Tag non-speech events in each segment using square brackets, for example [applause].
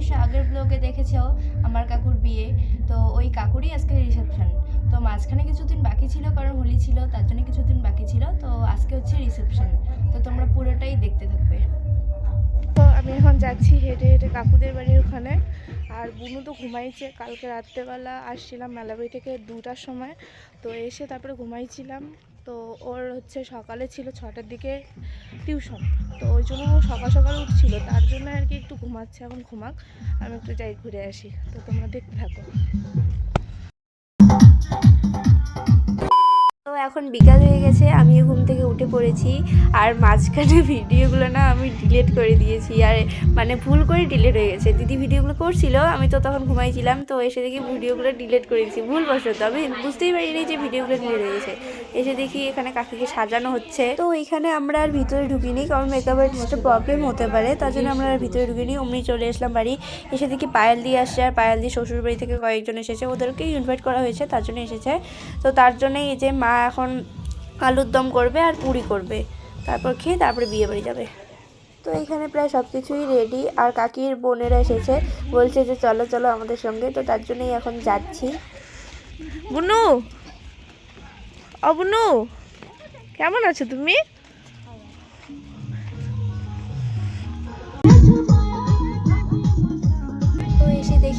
তোমরা নিশ্চয়ই আগের ব্লগে দেখেছ আমার কাকুর বিয়ে। তো ওই কাকুরই আজকে রিসেপশন তো মাঝখানে কিছুদিন বাকি ছিল, কারণ হোলি ছিল, তার জন্য কিছুদিন বাকি ছিল। তো আজকে হচ্ছে রিসেপশন তো তোমরা পুরোটাই দেখতে থাকবে। তো আমি এখন যাচ্ছি হেঁটে হেঁটে কাকুদের বাড়ির ওখানে। আর বুনু তো ঘুমাইছে, কালকে রাত্রেবেলা আসছিলাম মেলাবাড়ি থেকে দুটার সময়। তো এসে তারপরে ঘুমাইছিলাম। তো ওর হচ্ছে সকালে ছিল ছটার দিকে টিউশন। তো ওই জন্য ও সকাল সকাল উঠছিল, তার জন্য আর কি একটু ঘুমাচ্ছে, এখন ঘুমাক, আমি একটু যাই ঘুরে আসি। তো তোমরা দেখতে থাকো। এখন বিকাল হয়ে গেছে, আমিও ঘুম থেকে উঠে পড়েছি আর মাঝখানে [laughs] ভিডিওগুলো না আমি ডিলিট করে দিয়েছি আর মানে ভুল করে ডিলিট হয়ে গেছে। দিদি ভিডিওগুলো করছিল, আমি তো তখন ঘুমাইছিলাম, তো এসে দেখি ভিডিওগুলো ডিলিট করে দিয়েছি। ভুল বসত আমি বুঝতেই পারিনি যে ভিডিওগুলো ডিলিট হয়ে গেছে। এসে দেখি এখানে কাকিকে সাজানো হচ্ছে। তো এখানে আমরা আর ভিতরে ঢুকিনি, কারণ মেকআপ আর্টিস্টের প্রবলেম হতে পারে, তার জন্য আমরা আর ভিতরে ঢুকিনি। অমনি চলে আসলাম বাড়ি, এসে দেখি পায়েল দিয়ে আসছে, আর পায়েল দিয়ে শ্বশুর বাড়ি থেকে কয়েকজন এসেছে ওদেরকে ইনভাইট করা হয়েছে, তার জন্য এসেছে। তো তার জন্যই এই যে মা এখন আলুর দম করবে আর পুরি করবে। তারপর খেয়ে তারপরে বিয়ে বাড়ি যাবে। তো এখানে প্রায় সব কিছুই রেডি আর কাকির বোনেরা এসেছে। বলছে যে, চলো চলো আমাদের সঙ্গে। তো তার জন্যই এখন যাচ্ছি। বুনু? অবনু কেমন আছো তুমি?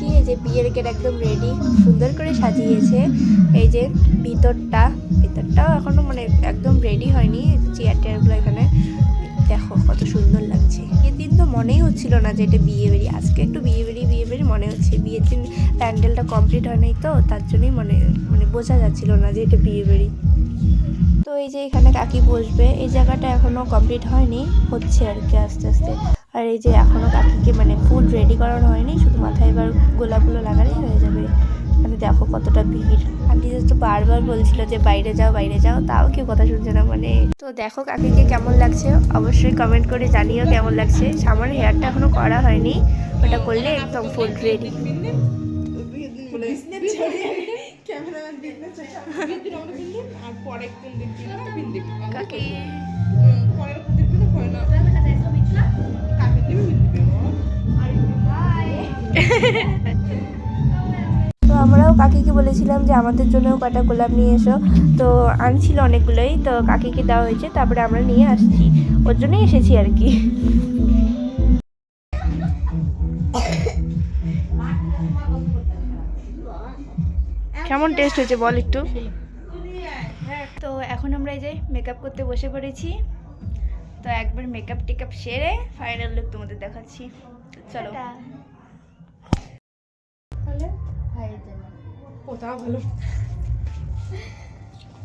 দেখি, এই যে বিয়ের গেট একদম রেডি সুন্দর করে সাজিয়েছে। এই যে ভিতরটা, ভিতরটাও এখনও মানে একদম রেডি হয়নি চেয়ার টেয়ারগুলো এখানে। দেখো কত সুন্দর লাগছে। বিয়ের দিন তো মনেই হচ্ছিল না যে এটা বিয়ে বাড়ি। আজকে একটু বিয়ে বাড়ি বিয়ে বাড়ি মনে হচ্ছে। বিয়ের দিন প্যান্ডেলটা কমপ্লিট হয়নি তো, তার জন্যই মনে মানে বোঝা যাচ্ছিল না যে এটা বিয়ে বাড়ি। তো এই যে এখানে কাকি বসবে, এই জায়গাটা এখনও কমপ্লিট হয়নি, হচ্ছে আর কি আস্তে আস্তে। আর এই যে এখনও কাকিকে মানে ফুল রেডি করানো হয়নি শুধু মাথায় এবার গোলাপগুলো লাগালেই হয়ে যাবে। মানে দেখো কতটা ভিড়। আন্টি তো বারবার বলছিল যে বাইরে যাও বাইরে যাও তাও কেউ কথা শুনছে না মানে। তো দেখো কাকিকে কেমন লাগছে? অবশ্যই কমেন্ট করে জানিও কেমন লাগছে। আমার হেয়ারটা এখনও করা হয়নি ওটা করলে একদম ফুল রেডি কাকি। তো আমরাও কাকিকে বলেছিলাম যে আমাদের জন্যও কটা গোলাপ নিয়ে এসো। তো আনছিল অনেকগুলোই, তো কাকিকে দেওয়া হয়েছে, তারপরে আমরা নিয়ে আসছি। ওর জন্যই এসেছি আর কি। কেমন টেস্ট হয়েছে বল একটু? তো এখন আমরা এই যে মেকআপ করতে বসে পড়েছি। তো একবার মেকআপ টেকআপ সেরে ফাইনাল লুক তোমাদের দেখাচ্ছি। তো চলো ভালো।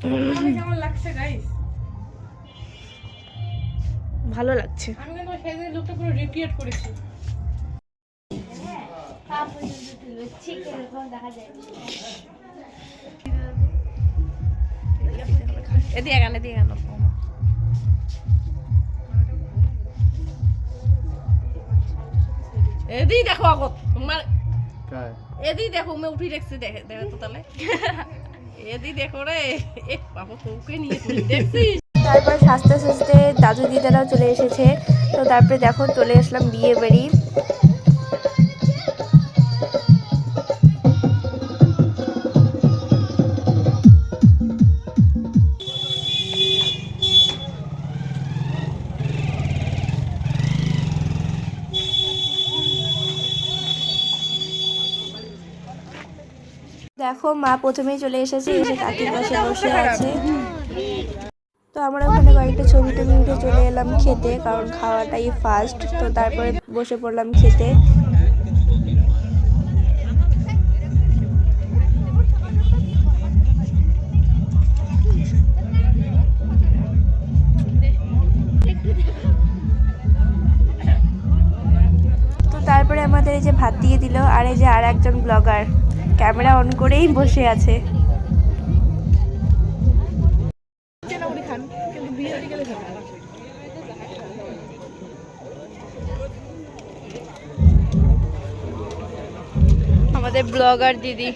[laughs] কেমন লাগছে গাইস ভালো লাগছে। আমি কিন্তু সেদিন লুকটা পুরো রিক্রিয়েট করেছি। এদিকে গান এদিকে গান এদি দেখো আগত তোমার এদি দেখো মে উঠি দেখছি দেখে দেখে তো তাহলে এদি দেখো রে এ বাবা তোকে নিয়ে তুই দেখছিস? তারপর সাজতে সাজতে দাদু দিদারাও চলে এসেছে। তো তারপরে দেখো চলে আসলাম বিয়ে বাড়ি। দেখো মা প্রথমেই চলে এসেছে এসে কাকির পাশে বসে আছে। তো আমরা ওখানে কয়েকটা ছবি টবি উঠে চলে এলাম খেতে কারণ খাওয়াটাই ফার্স্ট তো তারপরে বসে পড়লাম খেতে। তো তারপরে আমাদের এই যে ভাত দিয়ে দিল আর এই যে আর একজন ব্লগার ক্যামেরা অন করেই বসে আছে। আমাদের ব্লগার দিদি।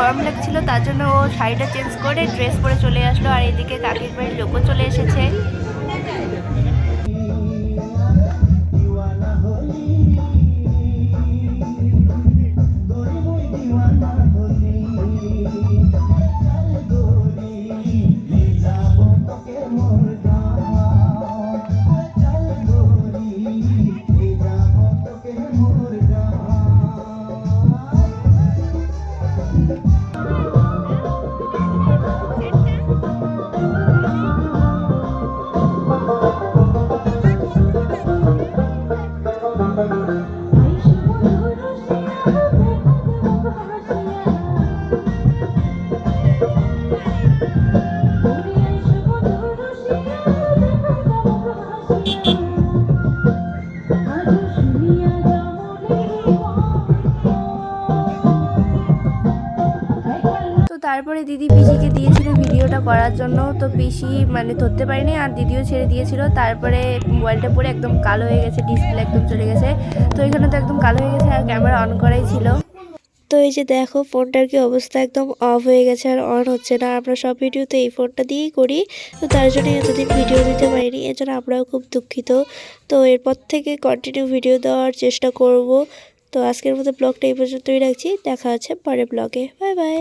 গরম লাগছিল, তার জন্য ও শাড়িটা চেঞ্জ করে ড্রেস পরে চলে আসলো। আর এদিকে কাকির বাড়ির লোকও চলে এসেছে। তারপরে দিদি পিসিকে দিয়েছিল ভিডিওটা করার জন্য, তো পিসি মানে ধরতে পারিনি আর দিদিও ছেড়ে দিয়েছিল। তারপরে মোবাইলটা পরে একদম কালো হয়ে গেছে ডিসপ্লে একদম চলে গেছে। তো এখানে তো একদম কালো হয়ে গেছে আর ক্যামেরা অন করাই ছিল। তো এই যে দেখো, ফোনটার কি অবস্থা একদম অফ হয়ে গেছে আর অন হচ্ছে না। আমরা সব ভিডিও তো এই ফোনটা দিয়েই করি। তো তার জন্য এতদিন ভিডিও দিতে পারিনি, এজন্য আমরাও খুব দুঃখিত। তো এরপর থেকে কন্টিনিউ ভিডিও দেওয়ার চেষ্টা করব। তো আজকের মতো ব্লগটা এই পর্যন্তই রাখছি। দেখা হচ্ছে পরে ব্লগে। Bye bye.